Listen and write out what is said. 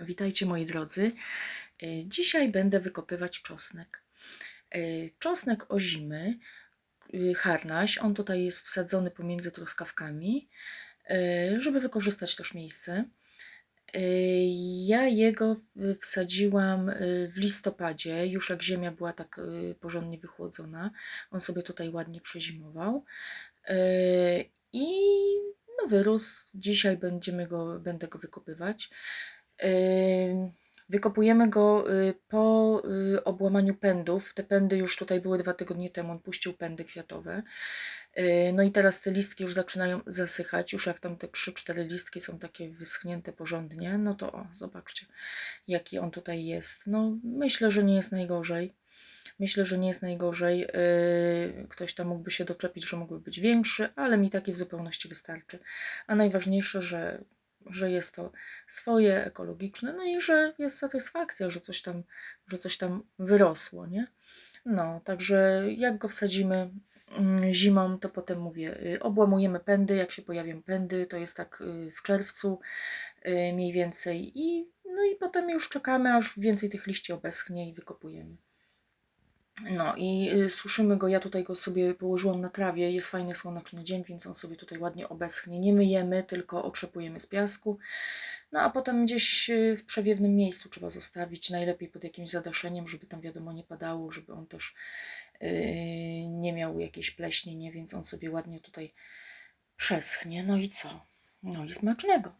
Witajcie moi drodzy. Y, Dzisiaj będę wykopywać czosnek. Y, Czosnek ozimy, y, harnaś, on tutaj jest wsadzony pomiędzy truskawkami, żeby wykorzystać też miejsce. Ja jego wsadziłam w listopadzie, już jak ziemia była tak porządnie wychłodzona. On sobie tutaj ładnie przezimował. I no wyrósł. Dzisiaj będziemy go, będę go wykopywać. Ym, Wykopujemy go y, po y, obłamaniu pędów. Te pędy już tutaj były dwa tygodnie temu. On puścił pędy kwiatowe. Y, No i teraz te listki już zaczynają zasychać. Już jak tam te 3-4 listki są takie wyschnięte porządnie, no to o, zobaczcie, jaki on tutaj jest. No, myślę, że nie jest najgorzej. Myślę, że nie jest najgorzej. Yy, Ktoś tam mógłby się doczepić, że mógłby być większy, ale mi taki w zupełności wystarczy. A najważniejsze, że, że jest to swoje, ekologiczne, no i że jest satysfakcja, że coś tam, że coś tam wyrosło, nie? No, także jak go wsadzimy mm, zimą, to potem mówię, y, obłamujemy pędy, jak się pojawią pędy, to jest tak y, w czerwcu y, mniej więcej i no i potem już czekamy, aż więcej tych liści obeschnie i wykopujemy. No i y, suszymy go, ja tutaj go sobie położyłam na trawie, jest fajny słoneczny dzień, więc on sobie tutaj ładnie obeschnie. Nie myjemy, tylko otrzepujemy z piasku. No a potem gdzieś y, w przewiewnym miejscu trzeba zostawić, najlepiej pod jakimś zadaszeniem, żeby tam wiadomo nie padało, żeby on też yy, nie miał jakiejś pleśni, nie? więc on sobie ładnie tutaj przeschnie. No i co? No i smacznego.